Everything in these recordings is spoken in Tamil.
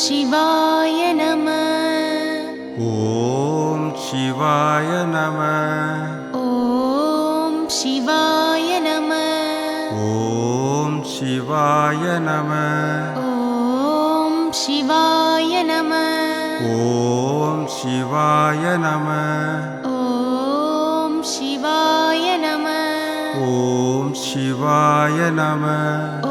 शिवाय नमः ॐ शिवाय नमः ॐ शिवाय नमः ॐ शिवाय नमः ॐ शिवाय नमः ॐ शिवाय नमः ॐ शिवाय नमः ॐ शिवाय नमः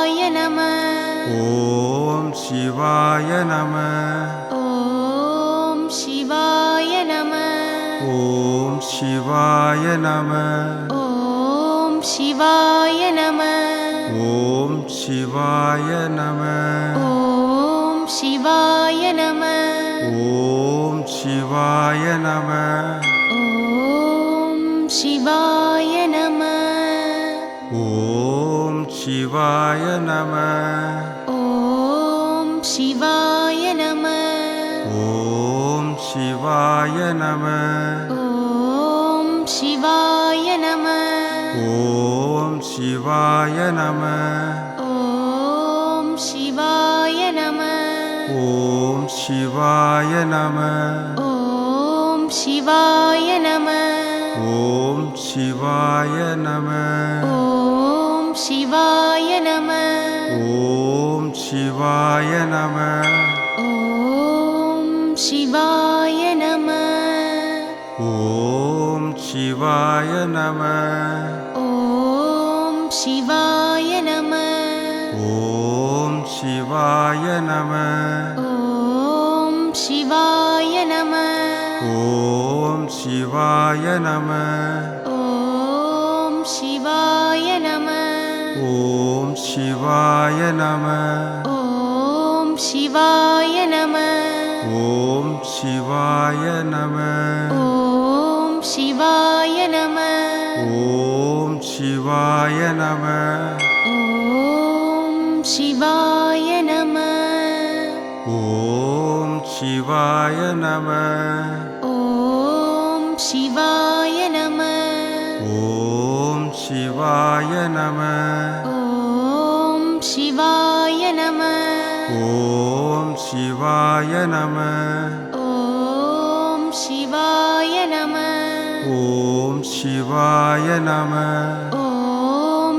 ஓம் சிவாய நம. ஓம் சிவாய நம. ஓம் சிவாய நம. ஓம் சிவாய நம. ஓம் சிவாய நம. ஓம் சிவாய நம. ஓம் சிவாய நம. ஓம் சிவாய நம. ஓம் சிவாய ஓம் சிவாய நம ஓம் சிவாய நம ஓம் சிவாய நம ஓம் சிவாய நம ஓம் சிவாய நம ஓம் சிவாய நம ஓம் சிவாய நம ஓம் சிவாய நம ஓம் சிவாய நம ஓம் ஓம் சிவாய நம. ஓம் சிவாய நம. ஓம் சிவாய நம. ஓம் சிவாய நம. ஓம் சிவாய நம. ஓம் சிவாய நம. ஓம் சிவாய நம. ஓம் சிவாய நம. ஓம் சிவாய சிவாய நம. ஓம் சிவாய நம. ஓம் சிவாய நம. ஓம் சிவாய நம. ஓம் சிவாய நம. ஓம் சிவாய நம. ஓம் சிவாய நம. ஓம் சிவாய நம. ஓம் சிவாய நம.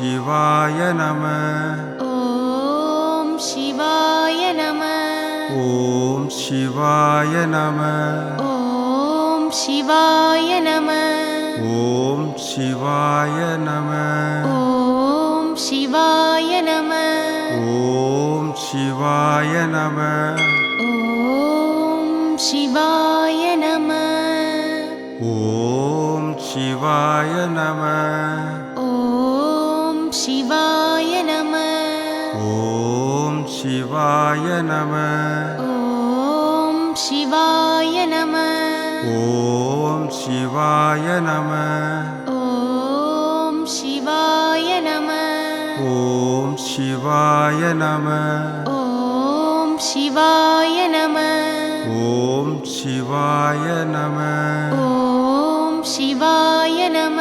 ஓம் சிவாய நம. ஓம் சிவாய நம. ஓம் சிவாய நம. ஓம் சிவாய நம. ஓம் சிவாய நம. ஓம் சிவாய நம. ஓம் சிவாய நம. ஓம் சிவாய நம. ஓம் சிவாய ஓம் சிவாய நம ஓம் சிவாய நம ஓம் சிவாய நம ஓம் சிவாய நம ஓம் சிவாய நம ஓம் சிவாய நம ஓம் சிவாய நம ஓம் சிவாய நம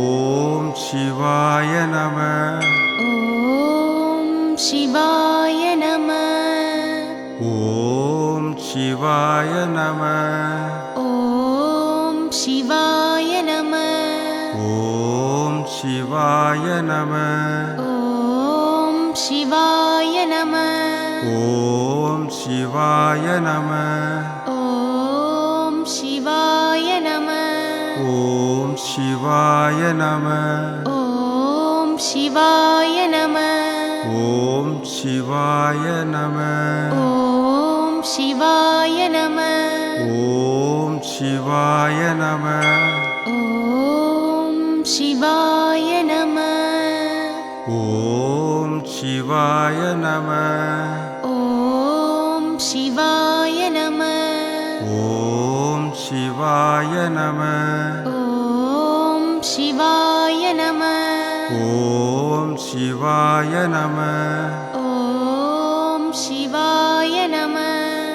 ஓம் சிவாய சிவாய நம. ஓம் சிவாய நம. ஓம் சிவாய நம. ஓம் சிவாய நம. ஓம் சிவாய சிவாய நம. ஓம் சிவாய நம. ஓம் சிவாய நம. ஓம் சிவாய நம. ஓம் சிவாய சிவாய நம. ஓம் சிவாய நம. ஓம் சிவாய நம. ஓம் சிவாய நம. ஓம் சிவாய நம. ஓம் சிவாய நம. ஓம் சிவாய நம. ஓம் சிவாய நம. ஓம் சிவாய நம.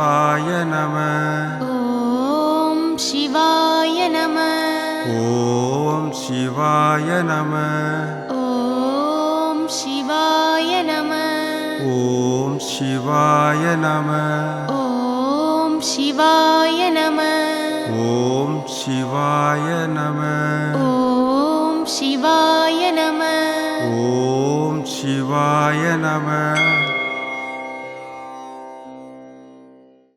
சிவாய நம. ஓம் சிவாய நம. ஓம் சிவாய நம. ஓம் சிவாய நம. ஓம் சிவாய நம. ஓம் சிவாய நம. ஓம் சிவாய நம. ஓம் சிவாய நம. ஓம் சிவாய நம.